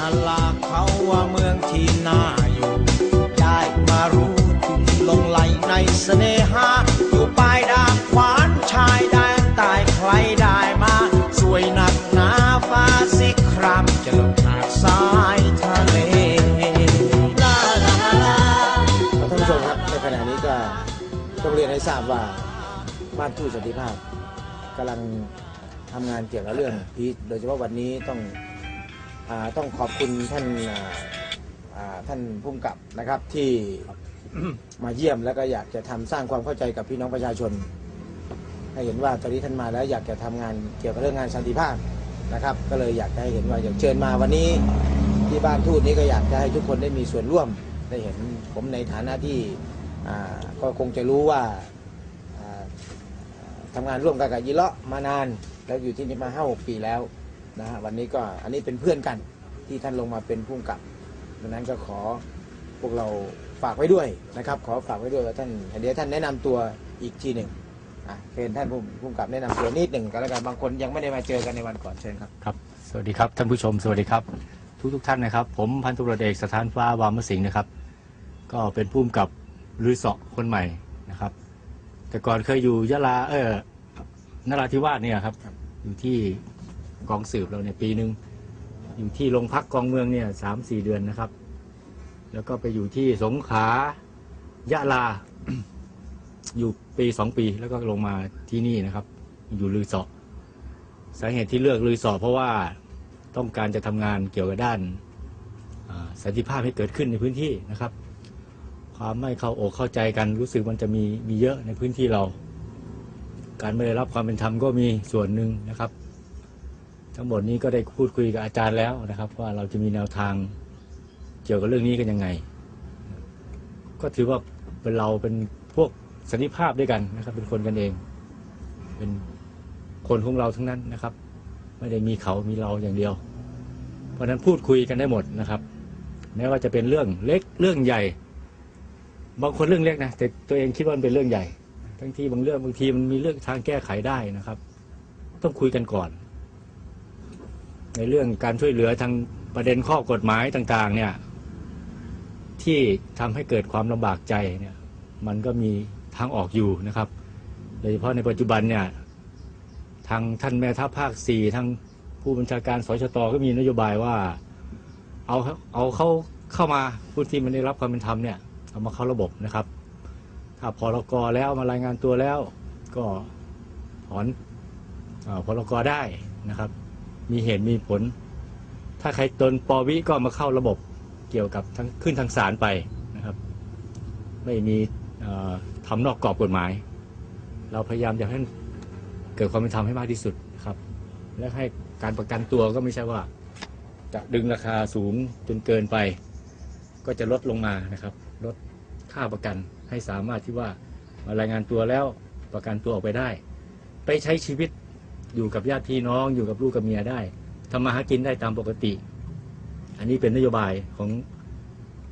นาลาเขาว่าเมืองที่น่าอยู่ได้มารู้ถึงลงไหลในเสน่หาอยู่ปลายดาบขวานชายแดนตายใครได้มา สวยหนักหนาฟ้าสิครามจะลงหาดทรายทะเลลาลาลาท่านผู้ชมครับในขณะนี้ก็ต้องเรียนให้ทราบว่าบ้านทูตสันติภาพกำลังทำงานเกี่ยวกับเรื่องพีชโดยเฉพาะวันนี้ต้อง ต้องขอบคุณท่านอ่าอ่าท่านผู้กำกับนะครับที่มาเยี่ยมแล้วก็อยากจะทำสร้างความเข้าใจกับพี่น้องประชาชน ให้เห็นว่าตอนนี้ท่านมาแล้วอยากจะทำงานเกี่ยวกับเรื่องงานสันติภาพนะครับ ก็เลยอยากจะให้เห็นว่าอยากเชิญมาวันนี้ที่บ้านทูตนี้ก็อยากจะให้ทุกคนได้มีส่วนร่วมได้เห็นผมในฐานะที่อ่าก็คงจะรู้ว่าอ่าทำงานร่วมกันกับยีเลาะมานาน แล้วอยู่ที่นี่มาห้าหกปีแล้ว นะฮะวันนี้ก็อันนี้เป็นเพื่อนกันที่ท่านลงมาเป็นผู้กำกับดังนั้นก็ขอพวกเราฝากไว้ด้วยนะครับ ขอฝากไว้ด้วยว่าท่านเดี๋ยวท่านแนะนำตัวอีกทีหนึ่งอะเชิญท่านผู้ผู้กำกับแนะนำตัวนิดหนึ่งก็แล้วกันบางคนยังไม่ได้มาเจอกันในวันก่อนเชิญครับ ครับ สวัสดีครับท่านผู้ชม สวัสดีครับทุกทุกๆท่านนะครับ ผมพันตุรวจเอกสถานฟ้าวามสิงห์นะครับ ก็เป็นผู้กำกับลือเสาะคนใหม่นะครับ แต่ก่อนเคยอยู่ยะลาเออนราธิวาสเนี่ยครับครับอยู่ที่ กองสืบเราเนี่ยปีหนึ่งอยู่ที่โรงพักกองเมืองเนี่ยสามสี่เดือนนะครับ แล้วก็ไปอยู่ที่สงขลายะลา อยู่ปีสองปีแล้วก็ลงมาที่นี่นะครับ อยู่ลือสาะสาเหตุที่เลือกลุยสอบเพราะว่าต้องการจะทำงานเกี่ยวกับด้านสันติภาพให้เกิดขึ้นในพื้นที่นะครับ ความไม่เข้าอกเข้าใจกันรู้สึกมันจะมีมีเยอะในพื้นที่เรา การไม่ได้รับความเป็นธรรมก็มีส่วนหนึ่งนะครับ ทั้งหมดนี้ก็ได้พูดคุยกับอาจารย์แล้วนะครับ ว่าเราจะมีแนวทางเกี่ยวกับเรื่องนี้กันยังไง ก็ถือว่าเป็นเราเป็นพวกสันติภาพด้วยกันนะครับ เป็นคนกันเอง เป็นคนของเราทั้งนั้นนะครับ ไม่ได้มีเขามีเราอย่างเดียว เพราะฉะนั้นพูดคุยกันได้หมดนะครับแม้ว่าจะเป็นเรื่องเล็กเรื่องใหญ่ บางคนเรื่องเล็กนะแต่ตัวเองคิดว่ามันเป็นเรื่องใหญ่ ทั้งที่บางเรื่องบางทีมันมีเรื่องทางแก้ไขได้นะครับ ต้องคุยกันก่อน ในเรื่องการช่วยเหลือทางประเด็นข้อกฎหมายต่างๆ เนี่ยที่ทำให้เกิดความลำบากใจเนี่ยมันก็มีทางออกอยู่นะครับโดยเฉพาะในปัจจุบันเนี่ยทางท่านแม่ทัพภาคสี่ทางผู้บัญชาการสชตก็มีนโยบายว่า เอาเอาเขาเข้ามาผู้ที่มันได้รับความเป็นธรรมเนี่ยเอามาเข้าระบบนะครับ ถ้าพรกแล้วมารายงานตัวแล้วก็ถอนอาพรกได้นะครับ มีเหตุมีผล ถ้าใครตนปวิก็มาเข้าระบบเกี่ยวกับทั้งขึ้นทางศาลไปนะครับ ไม่มีทำนอกกรอบกฎหมาย เราพยายามจะให้เกิดความเป็นธรรมให้มากที่สุดครับ และให้การประกันตัวก็ไม่ใช่ว่า จะดึงราคาสูงจนเกินไป ก็จะลดลงมานะครับ ลดค่าประกันให้สามารถที่ว่ามารายงานตัวแล้วประกันตัวออกไปได้ ไปใช้ชีวิต อยู่กับญาติพี่น้อง อยู่กับลูกกับเมียได้ทำมาหากินได้ตามปกติ อันนี้เป็นนโยบายของ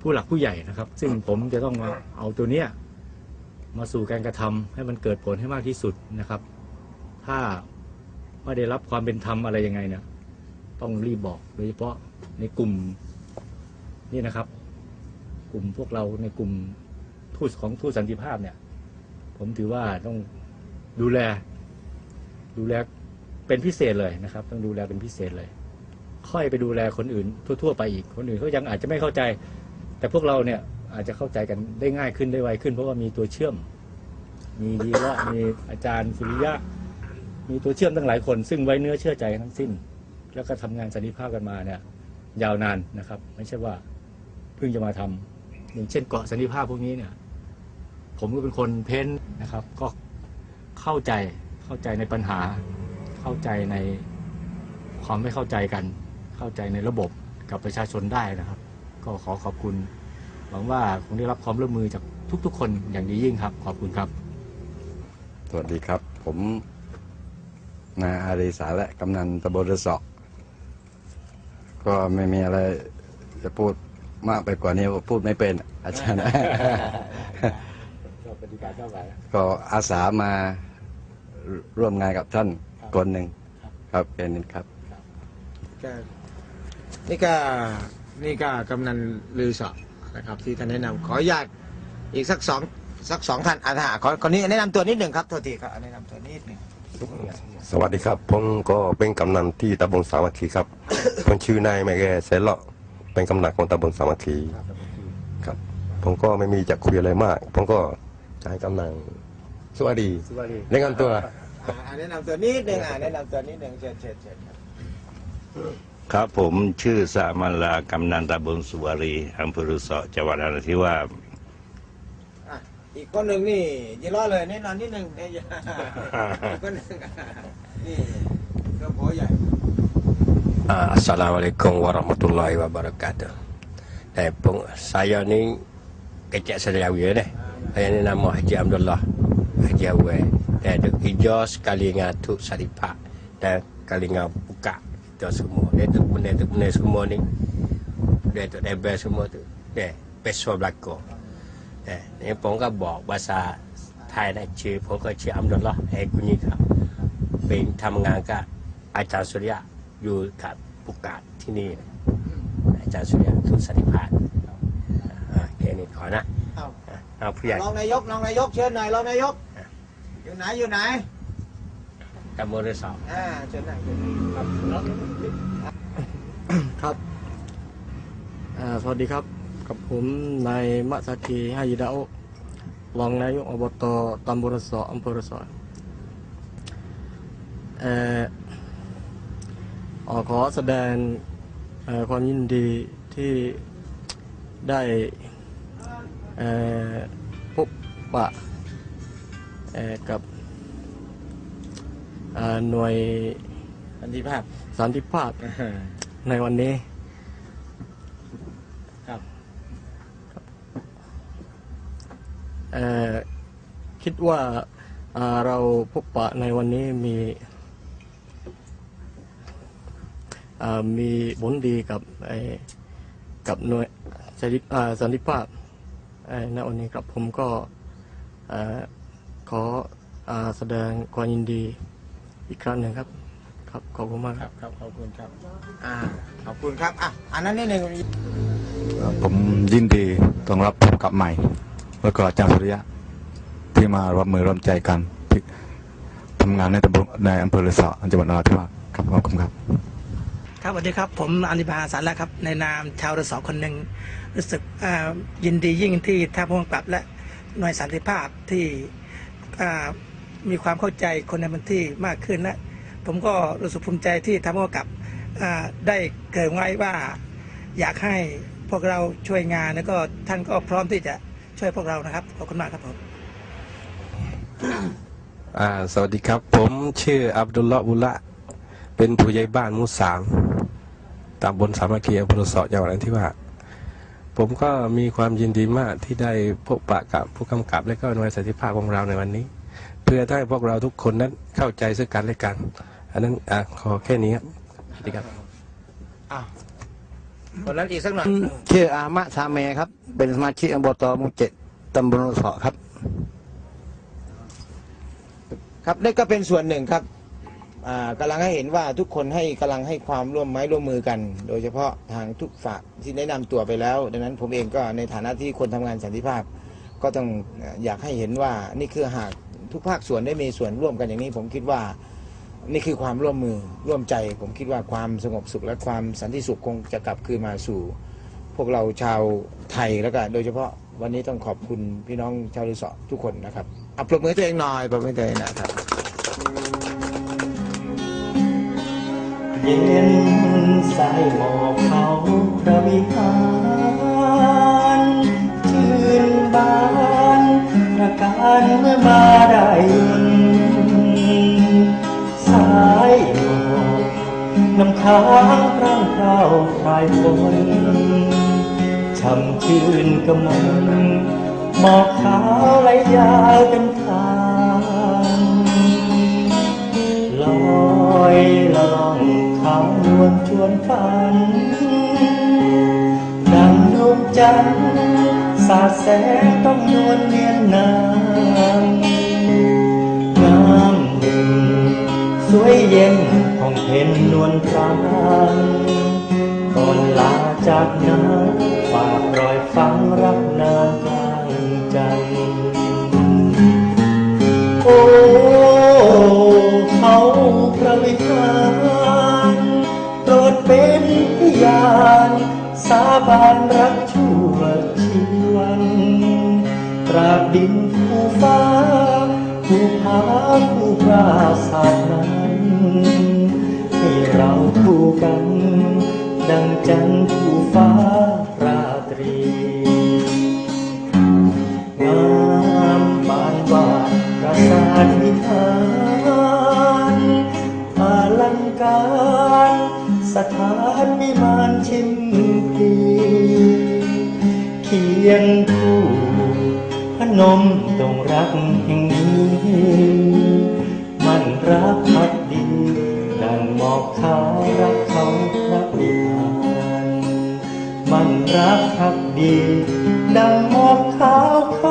ผู้หลักผู้ใหญ่นะครับ ซึ่งผมจะต้องมาเอาตัวเนี้ยมาสู่การกระทำให้มันเกิดผลให้มากที่สุดนะครับ ถ้าไม่ได้รับความเป็นธรรมอะไรยังไงเนี่ยต้องรีบบอกโดยเฉพาะในกลุ่มนี่นะครับ กลุ่มพวกเราในกลุ่มทูตของทูตสันติภาพเนี่ย ผมถือว่าต้องดูแล ดูแล เป็นพิเศษเลยนะครับ ต้องดูแลเป็นพิเศษเลย ค่อยไปดูแลคนอื่น ทั่ว ๆ ไปอีกคนอื่นเขายังอาจจะไม่เข้าใจ แต่พวกเราเนี่ยอาจจะเข้าใจกันได้ง่ายขึ้นได้ไวขึ้น เพราะว่ามีตัวเชื่อม มีดีละมีอาจารย์สุริยะ มีตัวเชื่อมตั้งหลายคน ซึ่งไว้เนื้อเชื่อใจทั้งสิ้น แล้วก็ทำงานสันติภาพกันมาเนี่ย ยาวนานนะครับ ไม่ใช่ว่าเพิ่งจะมาทำอย่างเช่นเกาะสันติภาพพวกนี้เนี่ย ผมก็เป็นคนเพ้นนะครับ ก็เข้าใจเข้าใจในปัญหา เข้าใจในความไม่เข้าใจกัน เข้าใจในระบบกับประชาชนได้นะครับ ก็ขอขอบคุณหวังว่าคงได้รับความร่วมมือจากทุก ๆ คนอย่างดียิ่งครับ ขอบคุณครับ สวัสดีครับ ผมนายอารีสาและกำนันตำบลระเสาะก็ไม่มีอะไรจะพูดมากไปกว่านี้ผมพูดไม่เป็นอาจารย์ก็ปฏิบัติเท่าไหร่ก็อาสามาร่วมงานกับท่าน ครับคนหนึ่งครับครับเป็นนี้ครับ ก็นี่ก็นี่ก็กำนันลือเสาะนะครับ ที่ท่านแนะนำขออนุญาตอีกสักสองสักสองท่านอาถาขอคนนี้แนะนำตัวนิดหนึ่งครับโทษทีครับแนะนำตัวนิดหนึ่งสวัสดีครับ ผมก็เป็นกำนันที่ตำบลสามัคคีครับ ผมชื่อนายแมแกเซเลาะเป็นกำนันของตำบลสามัคคีครับ ผมก็ไม่มีจะคุยอะไรมาก ผมก็จะให้กำนันสวัสดีสวัสดีแนะนำตัว อ่าแนะนำตัวนิดหนึ่งอ่าแนะนำตัวนิดหนึ่งเชิญเชิญเชิญครับครับผมชื่อสามัญลากำนันตำบลสุวารีอำเภอรุเสาะจังหวัดนราธิวาสอะอีกคนหนึ่งนี่อยี่ล้อเลยแนะนำนิดหนึ่งเนี่ยอย่าอีกคนหนึ่งอะนี่ตัวโผใหญ่ Uh, Assalamualaikum warahmatullahi wabarakatuh. Eh, peng, saya ni kecek sediawi ni. Saya ni nama Haji Abdullah Haji Awal. Dan duk hijau sekali dengan tu saripak dan kali dengan buka kita semua. Dia tu benda tu benda semua ni. Dia tu debel semua tu. Dia peso belakang. Eh, ni pun kan bawa bahasa Thai นะชื่อผมก็ชื่ออัมดุลลอฮ์เอกกุญิครับ เป็นทำงานกับอาจารย์สุริยะอยู่กับปุกกาศที่นี่ อาจารย์สุริยะทุนสันติพาสอ่าแค่นี้ขอนะเอาอะเอาผู้ใหญ่รองนายกรองนายกเชิญหน่อยรองนายก อยู่ไหนอยู่ไหนตำบลเรือสองอ่าเชิญหน่อยเชิญหน่อยครับอ่าสวัสดีครับ กับผมนายมะซากีฮายิดาโอรองนายกอบตตำบลระเสออำเภอระเสอเอ่อเอ่อขอแสดงเอ่อความยินดีที่ได้เอ่อพบปะเอ่อ กับเอ่อหน่วยสันติภาพสันติภาพในวันนี้ครับเอ่อคิดว่าอ่าเราพบปะในวันนี้มีอ่ามีผลดีกับไอ้กับหน่วยสันติอ่าสันติภาพเอ่อในวันนี้ครับผมก็เอ่อ ขออ่าแสดงความยินดีอีกครั้งหนึ่งครับ ครับขอบคุณมากคครัรับบครับขอบคุณครับอ่าขอบคุณครับอะอันนั้นนิดหนึ่งผมยินดีต้อนรับผมกลับใหม่ แล้วก็อาจารย์สุริยะที่มาร่วมมือร่วมใจกันที่ทำงานในตำบลในอำเภอเรือสอจังหวัดนราธิวาสครับขอบคุณครับ ครับสวัสดีครับ ผมอนิพาสารละครับ ในนามชาวระสอคนหนึ่งรู้สึกอ่ายินดียิ่งที่ท่าพวงกลับและหน่วยสันติภาพที่อ่า มีความเข้าใจคนในพื้นที่มากขึ้นและผมก็รู้สึกภูมิใจที่ท่าพวงกลับได้เกิดไว้ว่าอยากให้พวกเราช่วยงานแล้วก็ท่านก็พร้อมที่จะช่วยพวกเรานะครับขอบคุณมากครับผมสวัสดีครับ ผมชื่ออับดุลลอฮ์บุละเป็นผู้ใหญ่บ้านมู่สามตำบลสามัคคีอำเภอเรือสอจังหวัดนราธิวาส ผมก็มีความยินดีมากที่ได้พบปะกับผู้กำกับและก็หน่วยสันติภาพของเราในวันนี้ เพื่อให้พวกเราทุกคนนั้นเข้าใจซึ่งกันและกัน อันนั้นอะขอแค่นี้ครับสวัสดีครับอะคนนั้นอีกสักหน่อยชื่ออามะซาเมครับ เป็นสมาชิกอบตหมุเจ็ดตำบลระเสอครับ ครับนี่ก็เป็นส่วนหนึ่งครับ อ่ากำลังให้เห็นว่าทุกคนให้กำลังให้ความร่วมไม้ร่วมมือกัน โดยเฉพาะทางทุกฝ่ายที่แนะนำตัวไปแล้ว ดังนั้นผมเองก็ในฐานะที่คนทำงานสันติภาพ ก็ต้องอยากให้เห็นว่านี่คือหากทุกภาคส่วนได้มีส่วนร่วมกันอย่างนี้ ผมคิดว่านี่คือความร่วมมือร่วมใจ ผมคิดว่าความสงบสุขและความสันติสุขคงจะกลับคืนมาสู่ พวกเราชาวไทยแล้วก็โดยเฉพาะวันนี้ต้องขอบคุณพี่น้องชาวรีสอร์ททุกคนนะครับอัปรบมือตัวเองหน่อยปรบมือตัวเองนะครับ เย็นสายหมอกเขาพระวิหารชื่นบานประการเมื่อมาได้ยินสายหมอกน้ำค้างร่างเราคลายฝนช่ำชื่นกระมงหมอกขาวไหลยาวเป็น วนชวนฝัน ดังดวงจันทร์สาดแสงต้องนวลเนียนนางงามหนึ่งสวยเย็นของเพ็ญนวลพรางก่อนลาจากนาฝากรอยฝังรักนางกลางใจ โอ้เขาพระวิหา ผาภูปราศาสตร์นั้นให้เราคู่กัน ดังจันทร์ภูฟ้าราตรีงามบานวาดปราสาทวิหารอลังการ สถานวิมานชิมพีเขียนคู่ นมตรงรักแห่งนี้ มันรักพักดีดังหมอกขาวรักเขาพระวิหารมันรักพักดี ดังหมอกขาว